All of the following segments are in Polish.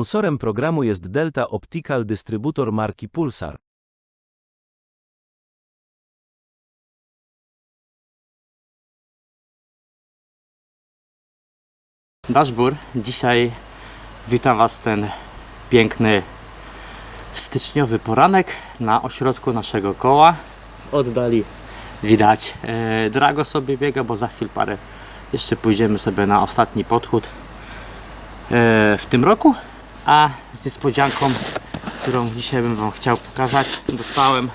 Sponsorem programu jest Delta Optical, dystrybutor marki Pulsar. Daszbur, dzisiaj witam Was w ten piękny styczniowy poranek na ośrodku naszego koła. W oddali widać e, Drago sobie biega, bo za chwil parę jeszcze pójdziemy sobie na ostatni podchód e, w tym roku. A z niespodzianką, którą dzisiaj bym Wam chciał pokazać, dostałem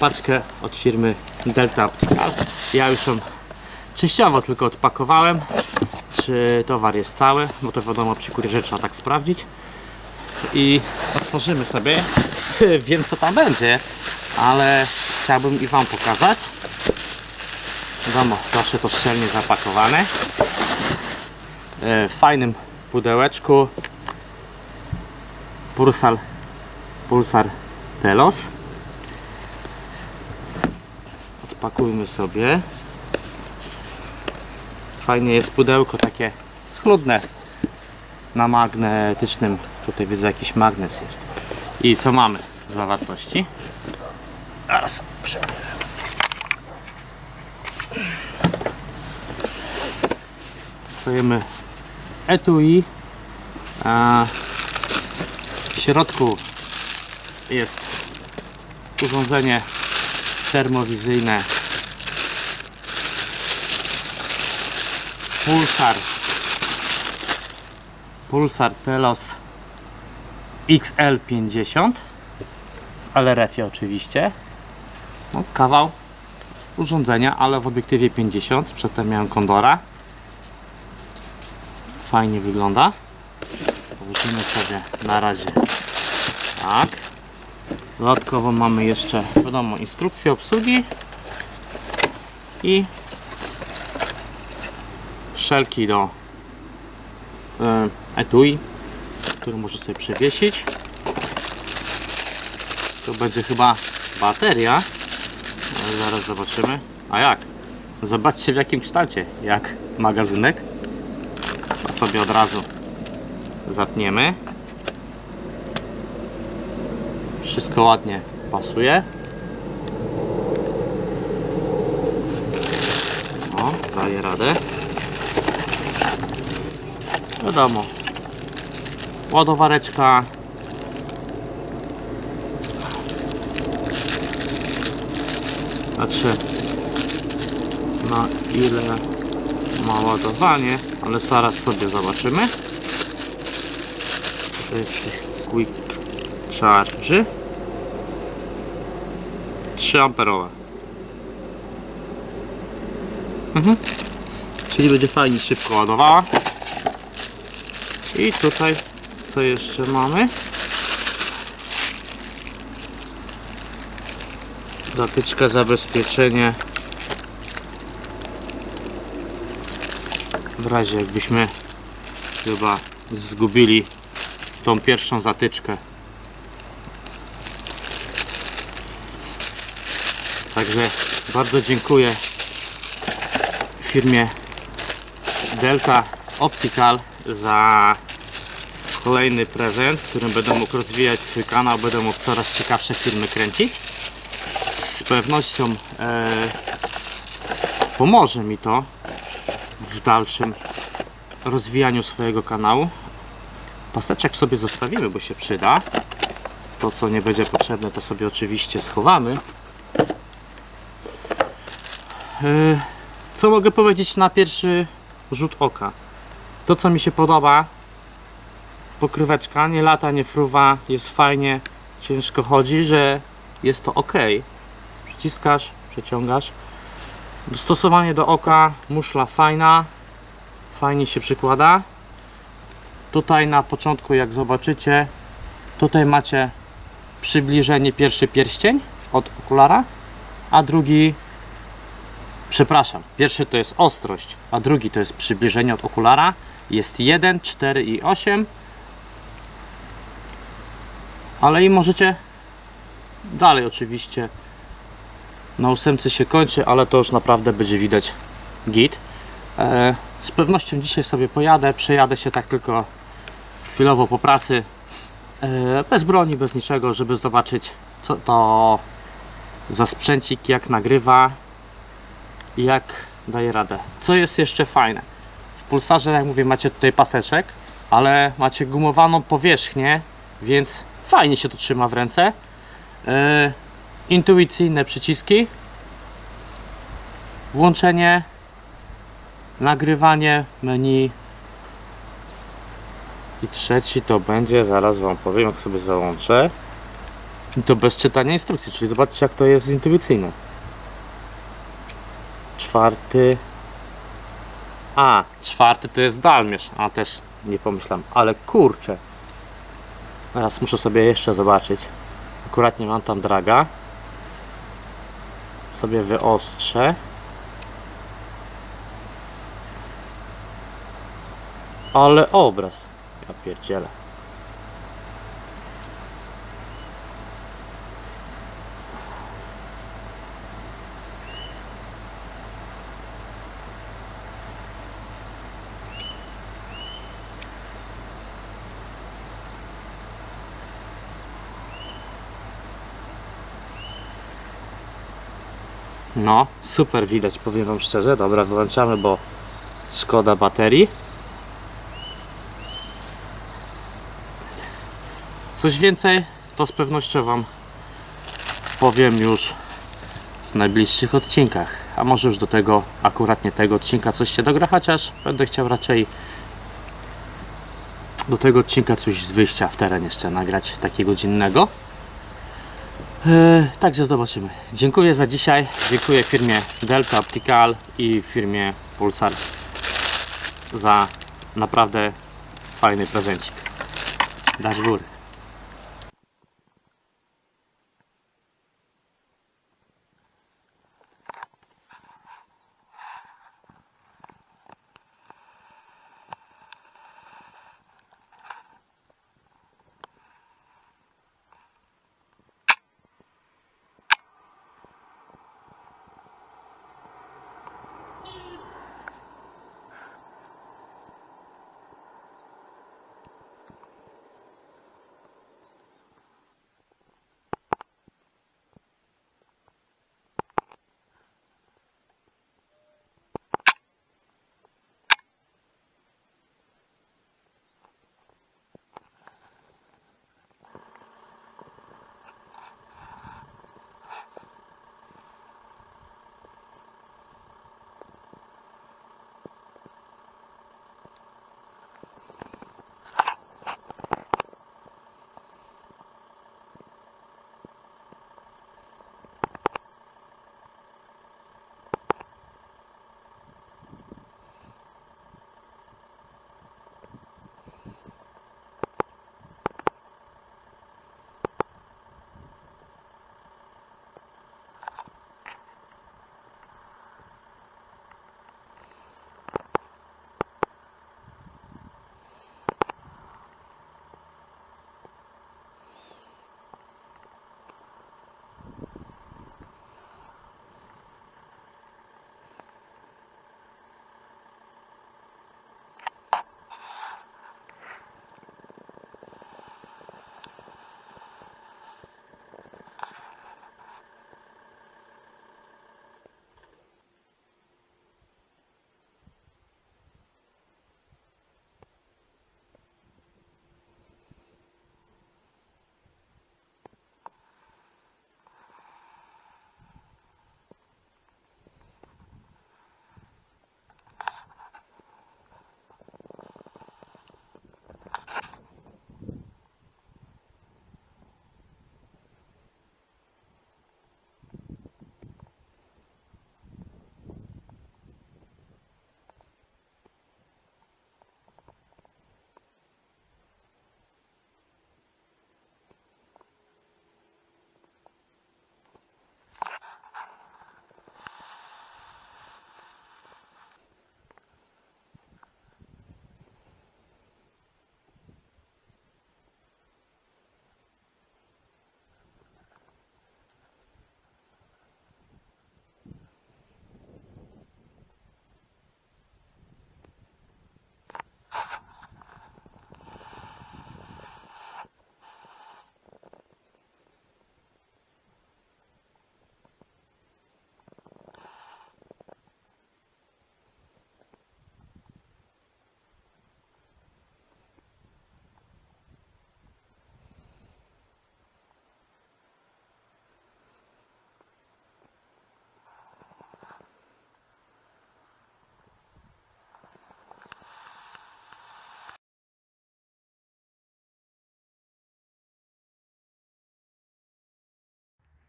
paczkę od firmy Delta Optical. Ja już ją częściowo tylko odpakowałem czy towar jest cały, bo to wiadomo przy kurierze trzeba tak sprawdzić. I otworzymy sobie. Wiem co tam będzie, ale chciałbym i Wam pokazać. Wiadomo, zawsze to szczelnie zapakowane. E, W fajnym pudełeczku. Pulsar, Pulsar Telos. Odpakujmy sobie. Fajnie jest pudełko takie schludne na magnetycznym. Tutaj widzę jakiś magnes jest. I co mamy w zawartości? Teraz przebierzemy. Stojemy etui. A środku jest urządzenie termowizyjne. Pulsar. Pulsar Telos XL50 w LRF-ie oczywiście. No, kawał urządzenia, ale w obiektywie 50 przedtem miałem Kondora. Fajnie wygląda. Położymy sobie na razie tak dodatkowo mamy jeszcze wiadomo instrukcję obsługi i szelki do e, etui, który może sobie przewiesić. To będzie chyba bateria, zaraz zobaczymy. A jak? Zobaczcie w jakim kształcie, jak magazynek. To sobie od razu zapniemy. Wszystko ładnie pasuje. O, daje radę. Wiadomo. Ładowareczka. Patrzę na ile ma ładowanie, ale zaraz sobie zobaczymy. To jest Quick Charge. 3 amperowe. Mhm. Czyli będzie fajnie szybko ładowała. I tutaj co jeszcze mamy? Zatyczka zabezpieczenie w razie jakbyśmy chyba zgubili tą pierwszą zatyczkę. Także bardzo dziękuję firmie Delta Optical za kolejny prezent, w którym będę mógł rozwijać swój kanał, będę mógł coraz ciekawsze filmy kręcić. Z pewnością e, pomoże mi to w dalszym rozwijaniu swojego kanału. Paseczek sobie zostawimy, bo się przyda. To, co nie będzie potrzebne, to sobie oczywiście schowamy. E, co mogę powiedzieć na pierwszy rzut oka? To, co mi się podoba, pokryweczka, nie lata, nie fruwa, jest fajnie, ciężko chodzi, że jest to ok. Przyciskasz, przeciągasz. Dostosowanie do oka, muszla fajna, fajnie się przykłada. Tutaj na początku, jak zobaczycie, tutaj macie przybliżenie pierwszy pierścień od okulara, a drugi przepraszam, pierwszy to jest ostrość, a drugi to jest przybliżenie od okulara. Jest 1, 4 i 8 ale i możecie dalej oczywiście na ósemce się kończy, ale to już naprawdę będzie widać git. E, z pewnością dzisiaj sobie pojadę, przejadę się tak tylko chwilowo po pracy, e, bez broni, bez niczego, żeby zobaczyć co to za sprzęcik, jak nagrywa jak daje radę. Co jest jeszcze fajne? W pulsarze, jak mówię, macie tutaj paseczek, ale macie gumowaną powierzchnię, więc fajnie się to trzyma w ręce. E, intuicyjne przyciski, włączenie, nagrywanie, menu i trzeci to będzie, zaraz Wam powiem, jak sobie załączę. I to bez czytania instrukcji, czyli zobaczcie jak to jest intuicyjne. Czwarty. A, czwarty to jest dalmierz, a też nie pomyślałem, ale kurczę. Teraz muszę sobie jeszcze zobaczyć. Akurat nie mam tam draga. Sobie wyostrzę. Ale obraz. Ja pierdzielę. No, super widać, powiem Wam szczerze. Dobra, wyłączamy, bo szkoda baterii. Coś więcej, to z pewnością Wam powiem już w najbliższych odcinkach. A może już do tego, akurat nie tego odcinka coś się dogra, chociaż będę chciał raczej do tego odcinka coś z wyjścia w teren jeszcze nagrać, takiego dziennego. Eee, także zobaczymy. Dziękuję za dzisiaj. Dziękuję firmie Delta Optical i firmie Pulsar za naprawdę fajny prezencik. Dasz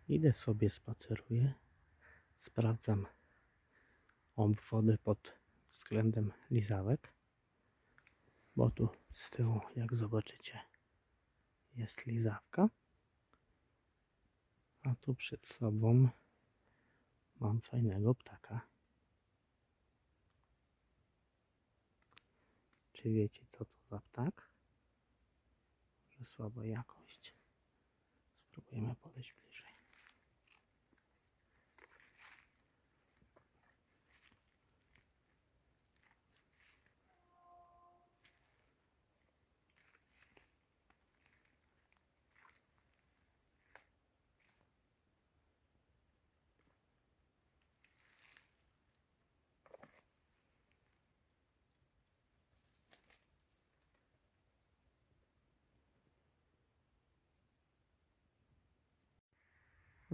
Idę sobie, spaceruję, sprawdzam obwody pod względem lizawek, bo tu z tyłu, jak zobaczycie, jest lizawka, a tu przed sobą mam fajnego ptaka. Czy wiecie, co to za ptak? Że słaba jakość. Spróbujemy podejść bliżej.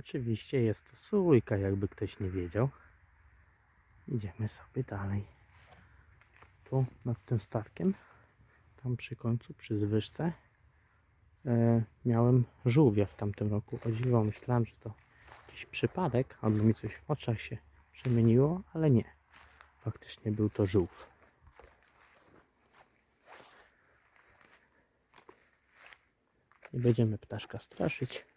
Oczywiście jest to sójka, jakby ktoś nie wiedział. Idziemy sobie dalej. Tu nad tym stawkiem, tam przy końcu, przy zwyżce, e, miałem żółwia w tamtym roku. O dziwo, myślałem, że to jakiś przypadek, albo mi coś w oczach się przemieniło, ale nie. Faktycznie był to żółw. Nie będziemy ptaszka straszyć.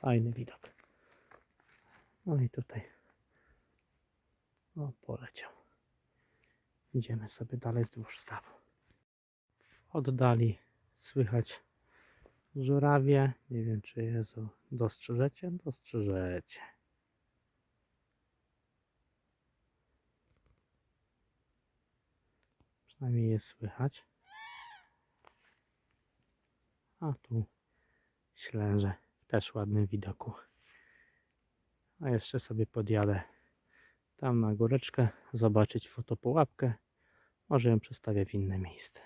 Fajny widok. No i tutaj. O, poleciał. Idziemy sobie dalej wzdłuż stawu. W oddali słychać żurawie. Nie wiem, czy je zo- dostrzeżecie. Dostrzeżecie. Przynajmniej je słychać. A tu ślęże też ładnym widoku. A jeszcze sobie podjadę tam na góreczkę, zobaczyć fotopułapkę. Może ją przestawię w inne miejsce.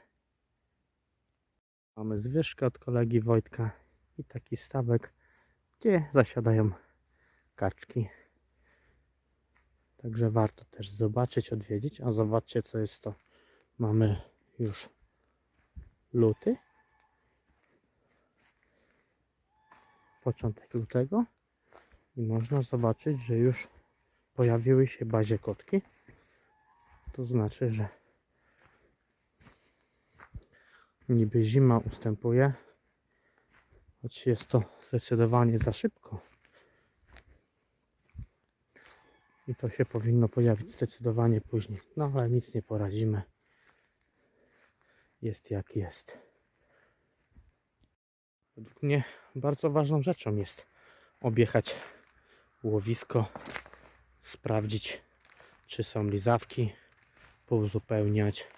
Mamy zwyżkę od kolegi Wojtka i taki stawek, gdzie zasiadają kaczki. Także warto też zobaczyć, odwiedzić. A zobaczcie, co jest to. Mamy już luty. Początek lutego. I można zobaczyć, że już pojawiły się bazie kotki. To znaczy, że niby zima ustępuje, choć jest to zdecydowanie za szybko. I to się powinno pojawić zdecydowanie później. No ale nic nie poradzimy. Jest jak jest. Według mnie bardzo ważną rzeczą jest objechać łowisko, sprawdzić, czy są lizawki, pouzupełniać.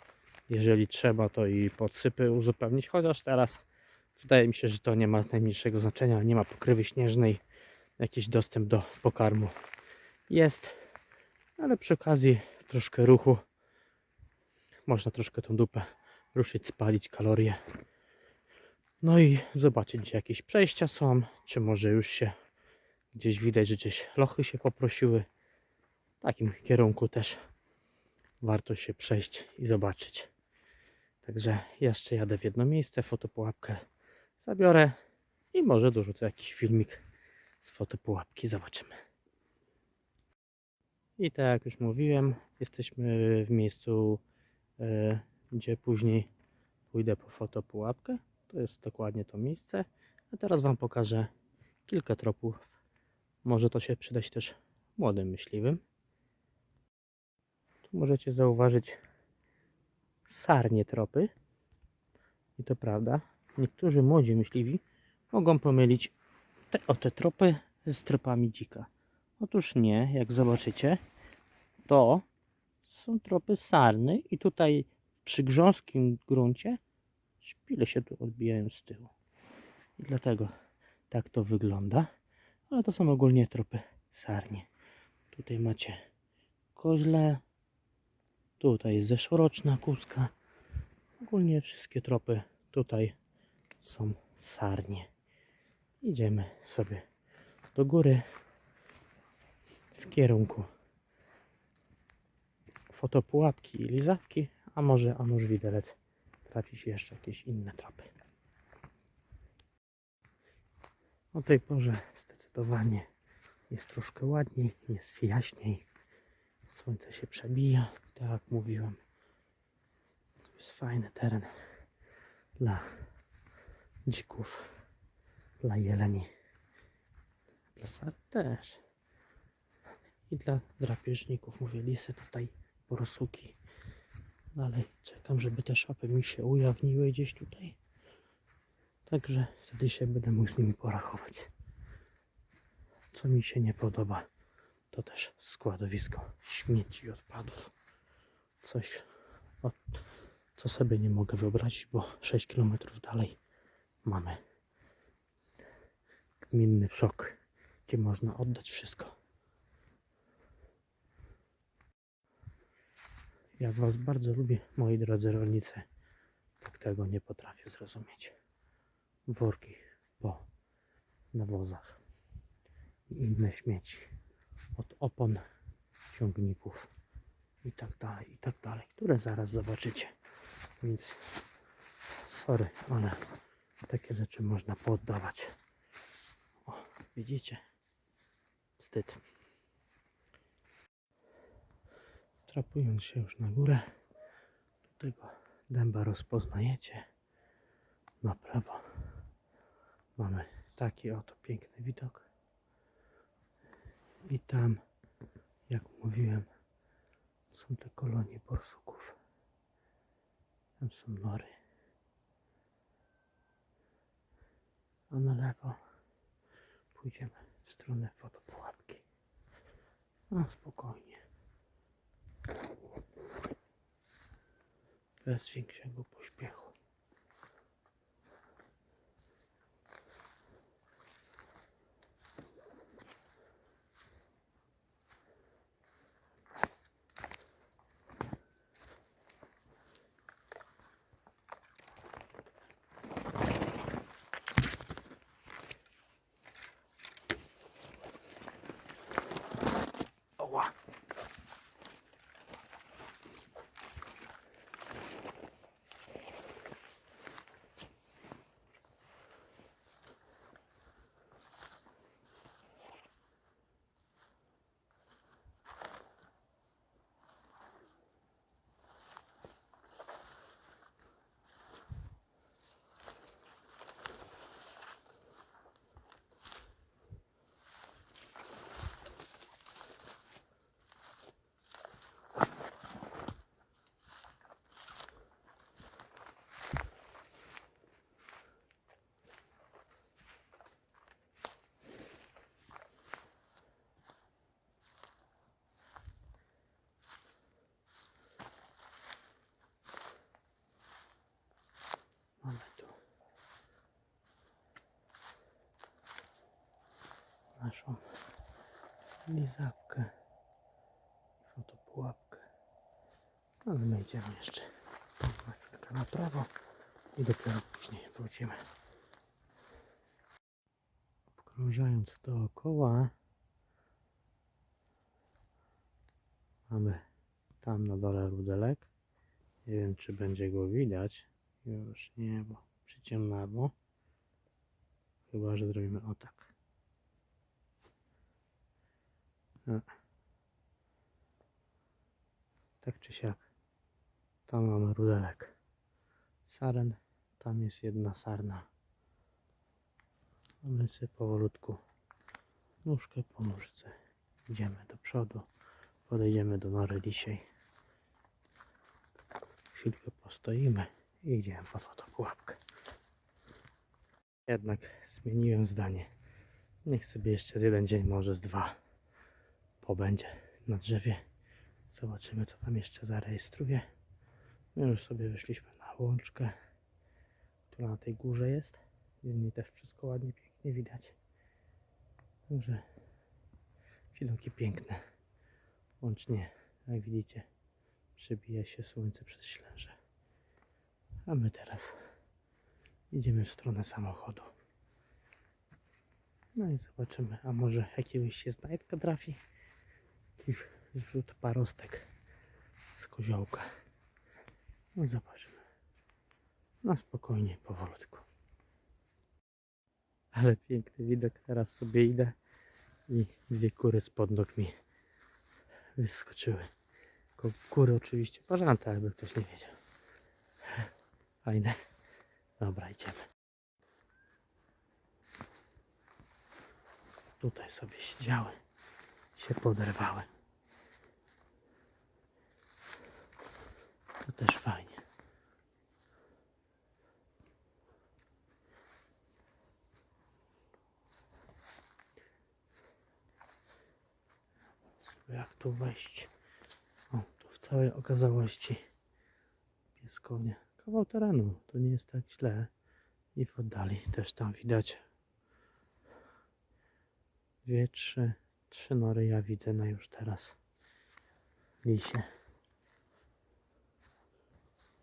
Jeżeli trzeba, to i podsypy uzupełnić, chociaż teraz wydaje mi się, że to nie ma najmniejszego znaczenia. Nie ma pokrywy śnieżnej, jakiś dostęp do pokarmu jest, ale przy okazji troszkę ruchu można troszkę tą dupę ruszyć, spalić kalorie. No i zobaczyć, gdzie jakieś przejścia są, czy może już się gdzieś widać, że gdzieś lochy się poprosiły. W takim kierunku też warto się przejść i zobaczyć. Także jeszcze jadę w jedno miejsce, fotopułapkę zabiorę i może dorzucę jakiś filmik z fotopułapki. Zobaczymy. I tak jak już mówiłem, jesteśmy w miejscu, e, gdzie później pójdę po fotopułapkę. To jest dokładnie to miejsce. A teraz Wam pokażę kilka tropów. Może to się przydać też młodym myśliwym. Tu możecie zauważyć sarnie tropy. I to prawda. Niektórzy młodzi myśliwi mogą pomylić te oto tropy z tropami dzika. Otóż nie, jak zobaczycie, to są tropy sarny i tutaj przy grząskim gruncie szpile się tu odbijają z tyłu. I dlatego tak to wygląda. Ale to są ogólnie tropy sarnie. Tutaj macie koźle. Tutaj jest zeszłoroczna kuska. Ogólnie wszystkie tropy tutaj są sarnie. Idziemy sobie do góry w kierunku fotopułapki i lizawki, a może, a może widelec trafi się jeszcze jakieś inne trapy. O tej porze zdecydowanie jest troszkę ładniej, jest jaśniej. Słońce się przebija, tak jak mówiłem. To jest fajny teren dla dzików, dla jeleni, dla sar też. I dla drapieżników, mówię, lisy tutaj, borsuki. Dalej czekam, żeby te szapy mi się ujawniły gdzieś tutaj. Także wtedy się będę mógł z nimi porachować. Co mi się nie podoba, to też składowisko śmieci i odpadów. Coś, co sobie nie mogę wyobrazić, bo 6 km dalej mamy gminny przok, gdzie można oddać wszystko. Ja Was bardzo lubię, moi drodzy rolnicy. Tak tego nie potrafię zrozumieć. Worki po nawozach i inne śmieci od opon, ciągników i tak dalej, i tak dalej, które zaraz zobaczycie. Więc sorry, ale takie rzeczy można poddawać. O, widzicie? Wstyd. Trapując się już na górę, tego dęba rozpoznajecie. Na prawo mamy taki oto piękny widok. I tam, jak mówiłem, są te kolonie borsuków. Tam są nory. A na lewo pójdziemy w stronę fotopułapki. No spokojnie. Bez większego pośpiechu. Oła. Mamy tu naszą lizawkę i fotopułapkę. Ale my idziemy jeszcze na chwilkę na prawo i dopiero później wrócimy. Obkrążając dookoła mamy tam na dole rudelek. Nie wiem czy będzie go widać. Już nie, bo przyciemnało. Chyba, że zrobimy o tak. E. Tak czy siak. Tam mamy rudelek. Saren. Tam jest jedna sarna. My sobie powolutku nóżkę po nóżce idziemy do przodu. Podejdziemy do nory dzisiaj. Chwilkę postoimy i idziemy po fotopułapkę. Jednak zmieniłem zdanie. Niech sobie jeszcze z jeden dzień, może z dwa pobędzie na drzewie. Zobaczymy, co tam jeszcze zarejestruje. My już sobie wyszliśmy na łączkę, która na tej górze jest. I z niej też wszystko ładnie, pięknie widać. Także widoki piękne. Łącznie, jak widzicie, przebija się słońce przez ślęże. A my teraz idziemy w stronę samochodu. No i zobaczymy, a może jakiegoś się znajdka trafi. Jakiś zrzut parostek z koziołka. No zobaczymy. Na spokojnie, powolutku. Ale piękny widok. Teraz sobie idę i dwie kury spod nóg mi wyskoczyły. Ko- Kury oczywiście parzante, jakby ktoś nie wiedział. Fajne. Dobra, idziemy. Tutaj sobie siedziały, się poderwały. Też fajnie. Jak tu wejść? O, tu w całej okazałości pieskownia. Kawał terenu, to nie jest tak źle. I w oddali też tam widać dwie, trzy, trzy nory ja widzę na już teraz. Lisie.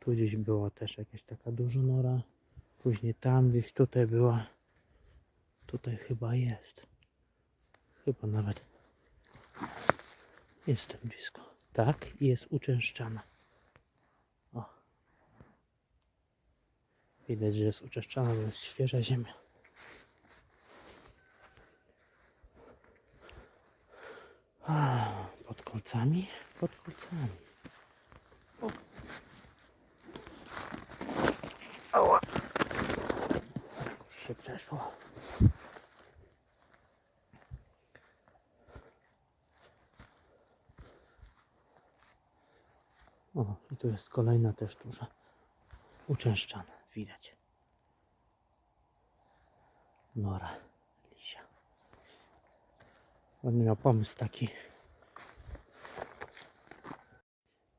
Tu gdzieś była też jakaś taka duża nora. Później tam gdzieś tutaj była. Tutaj chyba jest. Chyba nawet. Jestem blisko. Tak, i jest uczęszczana. O. Widać, że jest uczęszczana, bo jest świeża ziemia. Pod kolcami? Pod kolcami. O. Ała. Jakoś się przeszło. O, i tu jest kolejna też duża. Uczęszczana, widać. Nora, lisia. Będę miał pomysł taki.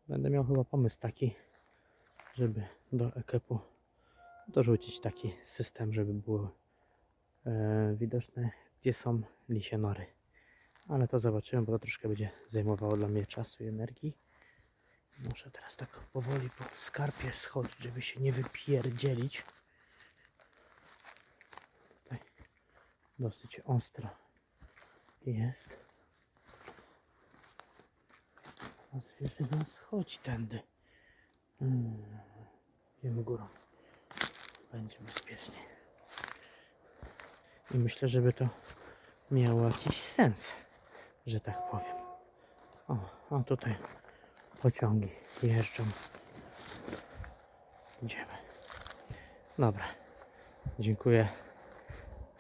Będę miał chyba pomysł taki, żeby do ekepu dorzucić taki system, żeby było e, widoczne, gdzie są lisie nory. Ale to zobaczymy, bo to troszkę będzie zajmowało dla mnie czasu i energii. Muszę teraz tak powoli po skarpie schodzić, żeby się nie wypierdzielić. Tutaj dosyć ostro jest. A zwierzyna schodź tędy. Hmm. Idziemy górą. Będzie bezpiecznie. I myślę, żeby to miało jakiś sens, że tak powiem. O, a tutaj pociągi jeżdżą. Idziemy. Dobra. Dziękuję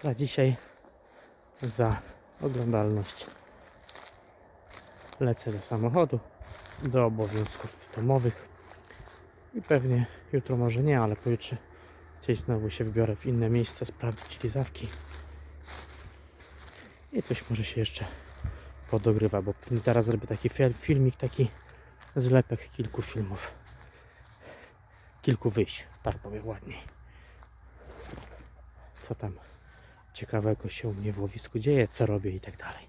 za dzisiaj, za oglądalność. Lecę do samochodu, do obowiązków domowych i pewnie jutro może nie, ale pojutrze gdzieś znowu się wybiorę w inne miejsce, sprawdzić lizawki. I coś może się jeszcze podogrywa, bo teraz zrobię taki fil- filmik, taki zlepek kilku filmów. Kilku wyjść, tak powiem ładniej. Co tam ciekawego się u mnie w łowisku dzieje, co robię i tak dalej.